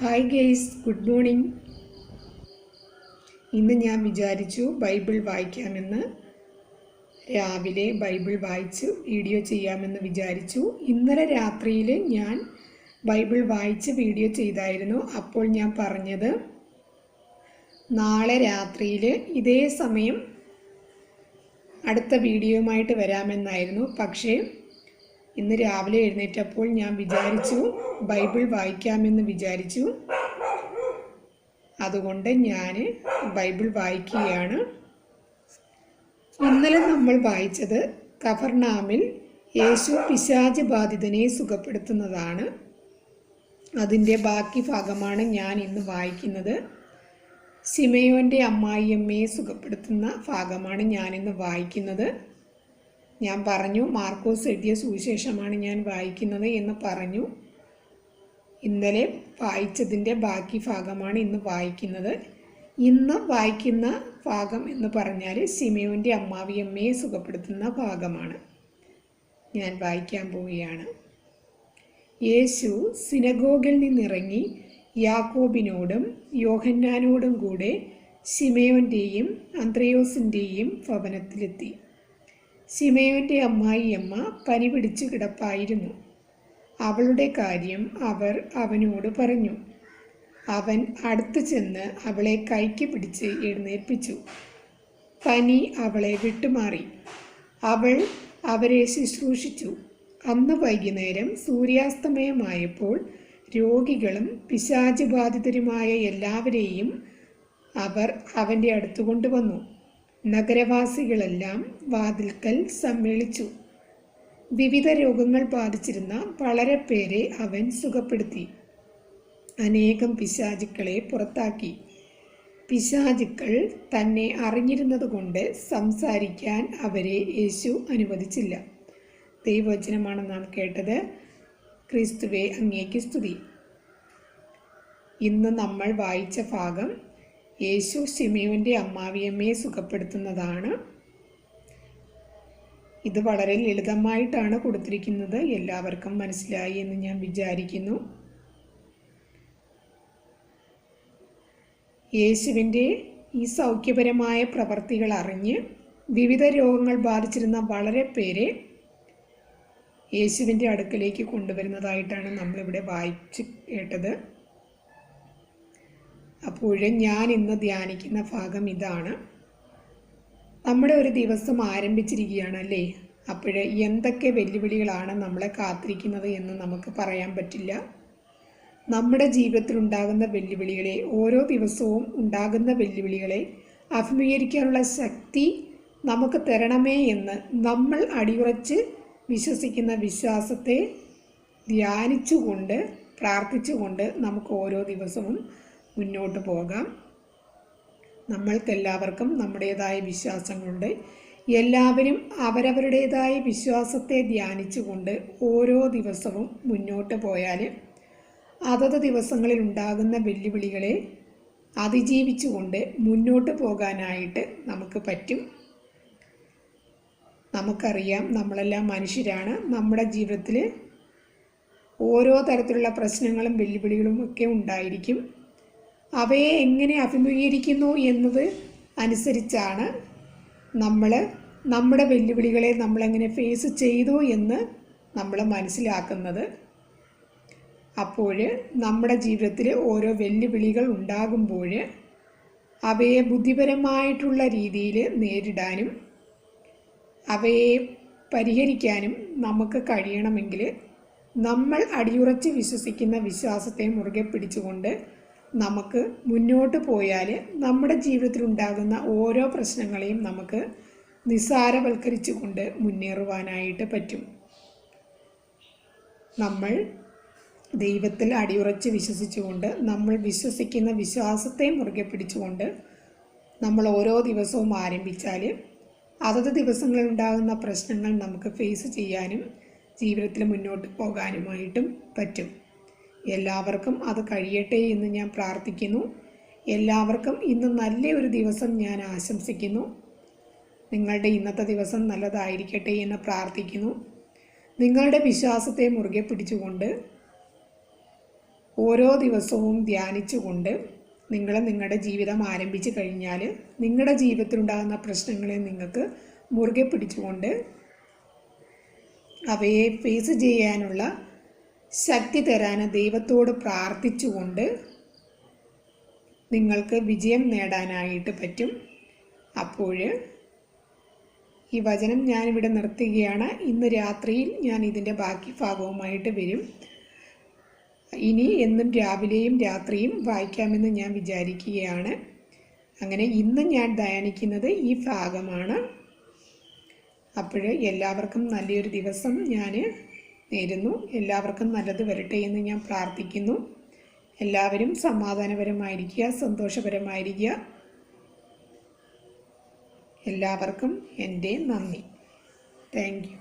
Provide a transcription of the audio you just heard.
Hi guys good morning ഇന്ന് ഞാൻ വിചാരിച്ചു ബൈബിൾ വായിക്കാമെന്ന്. രാവിലെ ബൈബിൾ വായിച്ച് വീഡിയോ ചെയ്യാമെന്ന് വിചാരിച്ചു. ഇന്നലെ രാത്രിയിൽ ഞാൻ ബൈബിൾ വായിച്ച് വീഡിയോ ചെയ്തായിരുന്നു. അപ്പോൾ ഞാൻ പറഞ്ഞത് നാളെ രാത്രിയിൽ ഇതേ സമയം അടുത്ത വീഡിയോയുമായിട്ട് വരാമെന്നായിരുന്നു. പക്ഷേ ഇന്ന് രാവിലെ എഴുന്നേറ്റപ്പോൾ ഞാൻ വിചാരിച്ചു ബൈബിൾ വായിക്കാമെന്ന് വിചാരിച്ചു. അതുകൊണ്ട് ഞാൻ ബൈബിൾ വായിക്കുകയാണ്. ഇന്നലെ നമ്മൾ വായിച്ചത് കഫർനാമിൽ യേശു പിശാജ് ബാധിതനെ സുഖപ്പെടുത്തുന്നതാണ്. അതിന്റെ ബാക്കി ഭാഗമാണ് ഞാൻ ഇന്ന് വായിക്കുന്നത്. സിമയോന്റെ അമ്മായിയമ്മയെ സുഖപ്പെടുത്തുന്ന ഭാഗമാണ് ഞാനിന്ന് വായിക്കുന്നത്. ഞാൻ പറഞ്ഞു മാർക്കോസ് എഴുതിയ സുവിശേഷമാണ് ഞാൻ വായിക്കുന്നത് എന്ന് പറഞ്ഞു. ഇന്നലെ വായിച്ചതിന്റെ ബാക്കി ഭാഗമാണ് ഇന്ന് വായിക്കുന്നത്. ഇന്ന് വായിക്കുന്ന ഭാഗം എന്ന് പറഞ്ഞാൽ സിമയോന്റെ അമ്മാവിയമ്മയെ സുഖപ്പെടുത്തുന്ന ഭാഗമാണ്. ഞാൻ വായിക്കാൻ പോവുകയാണ്. യേശു സിനഗോഗിൽ നിന്നിറങ്ങി യാക്കോബിനോടും യോഹന്നാനോടും കൂടെ സിമയോന്റെയും അന്ത്രയോസിന്റെയും ഭവനത്തിലെത്തി. സിമയോന്റെ അമ്മായിയമ്മ പനി പിടിച്ചു കിടപ്പായിരുന്നു. അവളുടെ കാര്യം അവർ അവനോട് പറഞ്ഞു. അവൻ അടുത്തു ചെന്ന് അവളെ കൈക്ക് പിടിച്ച് എഴുന്നേൽപ്പിച്ചു. പനി അവളെ വിട്ടുമാറി. അവൾ അവരെ ശുശ്രൂഷിച്ചു. അന്ന് വൈകുന്നേരം സൂര്യാസ്തമയമായപ്പോൾ രോഗികളും പിശാചുബാധിതരുമായ എല്ലാവരെയും അവർ അവന്റെ അടുത്ത് കൊണ്ടുവന്നു. നഗരവാസികളെല്ലാം വാതിൽക്കൽ സമ്മേളിച്ചു. വിവിധ രോഗങ്ങൾ ബാധിച്ചിരുന്ന വളരെ പേരെ അവൻ സുഖപ്പെടുത്തി. അനേകം പിശാചുക്കളെ പുറത്താക്കി. പിശാചുക്കൾ തന്നെ അറിഞ്ഞിരുന്നതുകൊണ്ട് സംസാരിക്കാൻ അവരെ യേശു അനുവദിച്ചില്ല. ദൈവവചനമാണ് നാം കേട്ടത്. ക്രിസ്തുവെ അങ്ങേക്ക് സ്തുതി. ഇന്ന് നമ്മൾ വായിച്ച ഭാഗം യേശു സിമിയോന്റെ അമ്മാവിയമ്മയെ സുഖപ്പെടുത്തുന്നതാണ്. ഇത് വളരെ ലളിതമായിട്ടാണ് കൊടുത്തിരിക്കുന്നത്. എല്ലാവർക്കും മനസ്സിലായി എന്ന് ഞാൻ വിചാരിക്കുന്നു. യേശുവിന്റെ ഈ സൗഖ്യപരമായ പ്രവർത്തികൾ അറിഞ്ഞ് വിവിധ രോഗങ്ങൾ ബാധിച്ചിരുന്ന വളരെ പേരെ യേശുവിന്റെ അടുക്കലേക്ക് കൊണ്ടുവരുന്നതായിട്ടാണ് നമ്മളിവിടെ വായിച്ച് കേട്ടത്. അപ്പോൾ ഞാൻ ഇന്ന് ധ്യാനിക്കുന്ന ഭാഗം ഇതാണ്. നമ്മുടെ ഒരു ദിവസം ആരംഭിച്ചിരിക്കുകയാണ് അല്ലേ? അപ്പോൾ എന്തൊക്കെ വെല്ലുവിളികളാണ് നമ്മളെ കാത്തിരിക്കുന്നത് എന്ന് നമുക്ക് പറയാൻ പറ്റില്ല. നമ്മുടെ ജീവിതത്തിൽ ഉണ്ടാകുന്ന വെല്ലുവിളികളെ ഓരോ ദിവസവും ഉണ്ടാകുന്ന വെല്ലുവിളികളെ അഭിമുഖീകരിക്കാനുള്ള ശക്തി നമുക്ക് തരണമേ എന്ന് നമ്മൾ അടിയുറച്ച് വിശ്വസിക്കുന്ന വിശ്വാസത്തെ ധ്യാനിച്ചുകൊണ്ട് പ്രാർത്ഥിച്ചുകൊണ്ട് നമുക്ക് ഓരോ ദിവസവും മുന്നോട്ട് പോകാം. നമ്മൾക്കെല്ലാവർക്കും നമ്മുടേതായ വിശ്വാസങ്ങളുണ്ട്. എല്ലാവരും അവരവരുടേതായ വിശ്വാസത്തെ ധ്യാനിച്ചുകൊണ്ട് ഓരോ ദിവസവും മുന്നോട്ട് പോയാൽ അതത് ദിവസങ്ങളിൽ ഉണ്ടാകുന്ന വെല്ലുവിളികളെ അതിജീവിച്ചുകൊണ്ട് മുന്നോട്ട് പോകാനായിട്ട് നമുക്ക് പറ്റും. നമുക്കറിയാം നമ്മളെല്ലാം മനുഷ്യരാണ്. നമ്മുടെ ജീവിതത്തിൽ ഓരോ തരത്തിലുള്ള പ്രശ്നങ്ങളും വെല്ലുവിളികളും ഒക്കെ ഉണ്ടായിരിക്കും. അവയെ എങ്ങനെ അഭിമുഖീകരിക്കുന്നു എന്നത് അനുസരിച്ചാണ് നമ്മൾ നമ്മുടെ വെല്ലുവിളികളെ നമ്മളെങ്ങനെ ഫേസ് ചെയ്തു എന്ന് നമ്മൾ മനസ്സിലാക്കുന്നത്. അപ്പോൾ നമ്മുടെ ജീവിതത്തിൽ ഓരോ വെല്ലുവിളികൾ ഉണ്ടാകുമ്പോൾ അവയെ ബുദ്ധിപരമായിട്ടുള്ള രീതിയിൽ നേരിടാനും അവയെ പരിഹരിക്കാനും നമുക്ക് കഴിയണമെങ്കിൽ നമ്മൾ അടിയുറച്ച് വിശ്വസിക്കുന്ന വിശ്വാസത്തെ മുറുകെ പിടിച്ചുകൊണ്ട് നമുക്ക് മുന്നോട്ട് പോയാൽ നമ്മുടെ ജീവിതത്തിൽ ഉണ്ടാകുന്ന ഓരോ പ്രശ്നങ്ങളെയും നമുക്ക് നിസ്സാരവൽക്കരിച്ചു കൊണ്ട് മുന്നേറുവാനായിട്ട് പറ്റും. നമ്മൾ ദൈവത്തിൽ അടിയുറച്ച് വിശ്വസിച്ചുകൊണ്ട് നമ്മൾ വിശ്വസിക്കുന്ന വിശ്വാസത്തെ മുറുകെ പിടിച്ചുകൊണ്ട് നമ്മൾ ഓരോ ദിവസവും ആരംഭിച്ചാൽ അതത് ദിവസങ്ങളിൽ ഉണ്ടാകുന്ന പ്രശ്നങ്ങൾ നമുക്ക് ഫേസ് ചെയ്യാനും ജീവിതത്തിൽ മുന്നോട്ട് പോകാനുമായിട്ടും പറ്റും. എല്ലാവർക്കും അത് കഴിയട്ടെ എന്ന് ഞാൻ പ്രാർത്ഥിക്കുന്നു. എല്ലാവർക്കും ഇന്ന് നല്ലൊരു ദിവസം ഞാൻ ആശംസിക്കുന്നു. നിങ്ങളുടെ ഇന്നത്തെ ദിവസം നല്ലതായിരിക്കട്ടെ എന്ന് പ്രാർത്ഥിക്കുന്നു. നിങ്ങളുടെ വിശ്വാസത്തെ മുറുകെ പിടിച്ചുകൊണ്ട് ഓരോ ദിവസവും ധ്യാനിച്ചുകൊണ്ട് നിങ്ങൾ നിങ്ങളുടെ ജീവിതം ആരംഭിച്ചു കഴിഞ്ഞാൽ നിങ്ങളുടെ ജീവിതത്തിലുണ്ടാകുന്ന പ്രശ്നങ്ങളെ നിങ്ങൾക്ക് മുറുകെ പിടിച്ചുകൊണ്ട് അവയെ ഫേസ് ചെയ്യാനുള്ള ശക്തി തരാൻ ദൈവത്തോട് പ്രാർത്ഥിച്ചുകൊണ്ട് നിങ്ങൾക്ക് വിജയം നേടാനായിട്ട് പറ്റും. അപ്പോൾ ഈ വചനം ഞാനിവിടെ നിർത്തുകയാണ്. ഇന്ന് രാത്രിയിൽ ഞാൻ ഇതിന്റെ ബാക്കി ഭാഗവുമായിട്ട് വരും. ഇനി എന്നും രാവിലെയും രാത്രിയും വായിക്കാമെന്ന് ഞാൻ വിചാരിക്കുകയാണ്. അങ്ങനെ ഇന്ന് ഞാൻ ധ്യാനിക്കുന്നത് ഈ ഭാഗമാണ്. അപ്പോൾ എല്ലാവർക്കും നല്ലൊരു ദിവസം. ഞാൻ നേരുന്നു എല്ലാവർക്കും നല്ലത് വരട്ടെ എന്ന് ഞാൻ പ്രാർത്ഥിക്കുന്നു. എല്ലാവരും സമാധാനപരമായിരിക്കുക സന്തോഷപരമായിരിക്കുക. എല്ലാവർക്കും എന്റെ നന്ദി. താങ്ക്